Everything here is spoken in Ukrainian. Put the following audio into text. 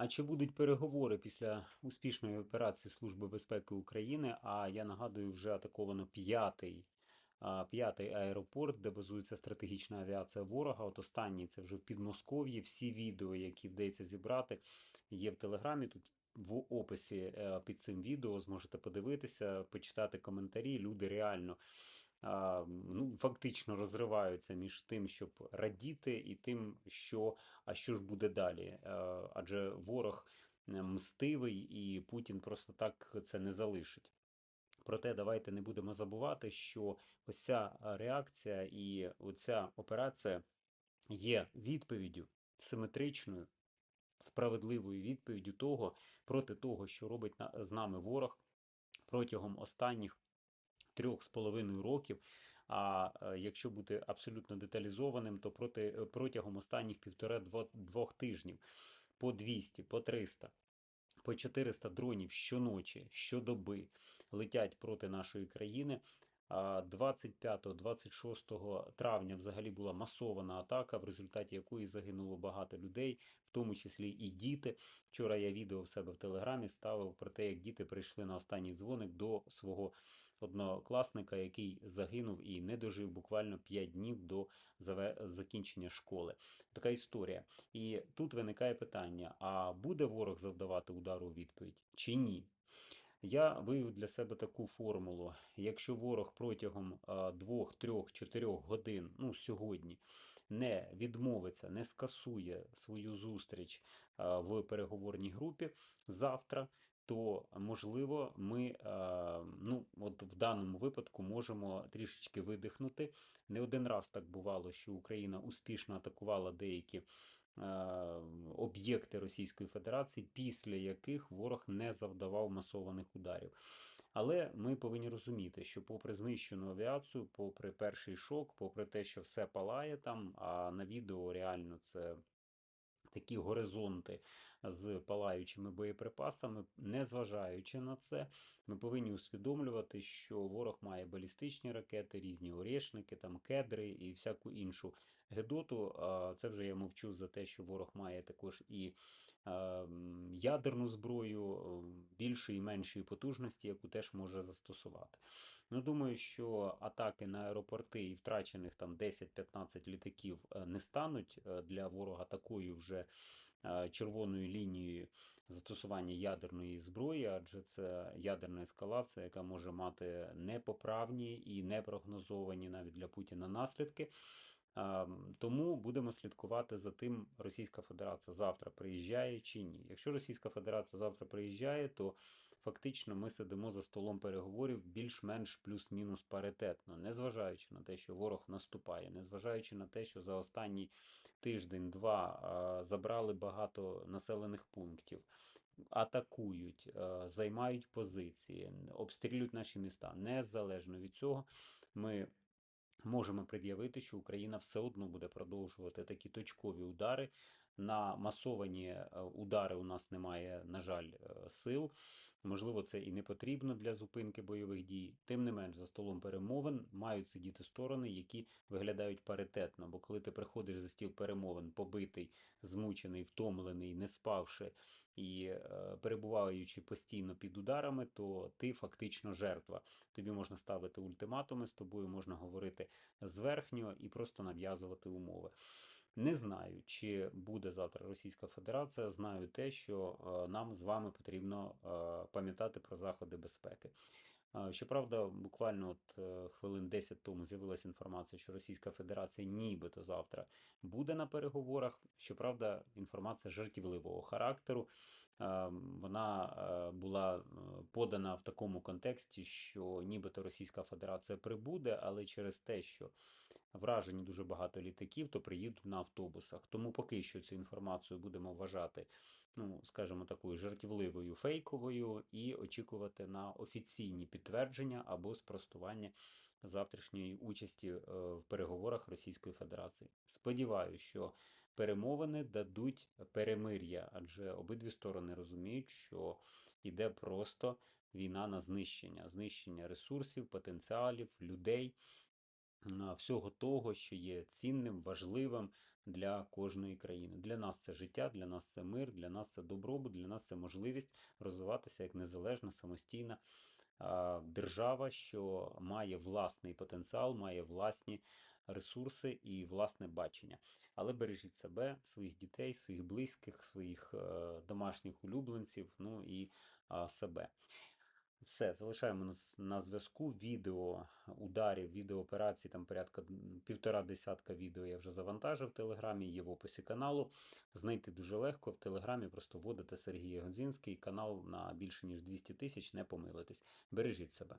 А чи будуть переговори після успішної операції Служби безпеки України? А я нагадую, вже атаковано п'ятий. П'ятий аеропорт, де базується стратегічна авіація ворога. От останній це вже в Підмосков'ї. Всі відео, які вдається зібрати, є в Телеграмі. Тут в описі е, під цим відео зможете подивитися, почитати коментарі. Люди реально ну, фактично розриваються між тим, щоб радіти, і тим, що а що ж буде далі. Адже ворог е, мстивий, і Путін просто так це не залишить. Проте давайте не будемо забувати, що ось ця реакція і оця операція є відповіддю симетричною, справедливою відповіддю того проти того, що робить з нами ворог протягом останніх трьох з половиною років. А е, якщо бути абсолютно деталізованим, то проти, е, протягом останніх півтора-двох тижнів по 200, по 300, по 400 дронів щоночі, щодоби летять проти нашої країни. 25-26 травня взагалі була масована атака, в результаті якої загинуло багато людей, в тому числі і діти. Вчора я відео в себе в телеграмі ставив про те, як діти прийшли на останній дзвоник до свого однокласника, який загинув і не дожив буквально 5 днів до закінчення школи. Така історія. І тут виникає питання: а буде ворог завдавати удару у відповідь чи ні? Я вивів для себе таку формулу. Якщо ворог протягом 2, 3, 4 годин, ну сьогодні, не відмовиться, не скасує свою зустріч в переговорній групі завтра, то можливо ми а, ну, от в даному випадку можемо трішечки видихнути. Не один раз так бувало, що Україна успішно атакувала деякі е, об'єкти Російської Федерації, після яких ворог не завдавав масованих ударів. Але ми повинні розуміти, що попри знищену авіацію, попри перший шок, попри те, що все палає там, а на відео реально це. Такі горизонти з палаючими боєприпасами, незважаючи на це, ми повинні усвідомлювати, що ворог має балістичні ракети, різні орешники, там кедри і всяку іншу гедоту. Це вже я мовчу за те, що ворог має також і ядерну зброю більшої і меншої потужності, яку теж може застосувати. Ну, думаю, що атаки на аеропорти і втрачених там 10-15 літаків е, не стануть е, для ворога такою вже червоною лінією застосування ядерної зброї, адже це ядерна ескалація, яка може мати непоправні і непрогнозовані навіть для Путіна наслідки. Тому будемо слідкувати за тим, Російська Федерація завтра приїжджає чи ні. Якщо Російська Федерація завтра приїжджає, то фактично ми сидимо за столом переговорів більш-менш плюс-мінус паритетно, незважаючи на те, що ворог наступає, незважаючи на те, що за останній тиждень-два забрали багато населених пунктів. Атакують, займають позиції, обстрілюють наші міста. Незалежно від цього, ми можемо пред'явити, що Україна все одно буде продовжувати такі точкові удари. На масовані е, удари у нас немає, на жаль, е, сил. Можливо, це і не потрібно для зупинки бойових дій. Тим не менш, за столом перемовин мають сидіти сторони, які виглядають паритетно. Бо коли ти приходиш за стіл перемовин, побитий, змучений, втомлений, не спавши і е, перебуваючи постійно під ударами, то ти фактично жертва. Тобі можна ставити ультиматуми, з тобою можна говорити зверхньо і просто нав'язувати умови. Не знаю, чи буде завтра Російська Федерація. Знаю те, що е, нам з вами потрібно е, пам'ятати про заходи безпеки. Е, Щоправда, буквально от хвилин 10 тому з'явилася інформація, що Російська Федерація нібито завтра буде на переговорах. Щоправда, інформація жартівливого характеру. Вона була подана в такому контексті, що нібито Російська Федерація прибуде, але через те, що вражені дуже багато літаків, то приїдуть на автобусах. Тому поки що цю інформацію будемо вважати, ну, скажімо, такою жартівливою, фейковою, і очікувати на офіційні підтвердження або спростування завтрашньої участі е, в переговорах Російської Федерації. Сподіваюся, що перемовини дадуть перемир'я, адже обидві сторони розуміють, що йде просто війна на знищення, знищення ресурсів, потенціалів, людей. Всього того, що є цінним, важливим для кожної країни. Для нас це життя, для нас це мир, для нас це добробут, для нас це можливість розвиватися як незалежна, самостійна держава, що має власний потенціал, має власні ресурси і власне бачення. Але бережіть себе, своїх дітей, своїх близьких, своїх е, домашніх улюбленців, ну і себе. Все, залишаємо нас на зв'язку. Відео ударів, відео операцій, там порядка півтора десятка відео я вже завантажив в Телеграмі, є в описі каналу. Знайти дуже легко. В Телеграмі просто вводите Сергій Годзінський, канал на більше ніж 200 тисяч, не помилитесь. Бережіть себе.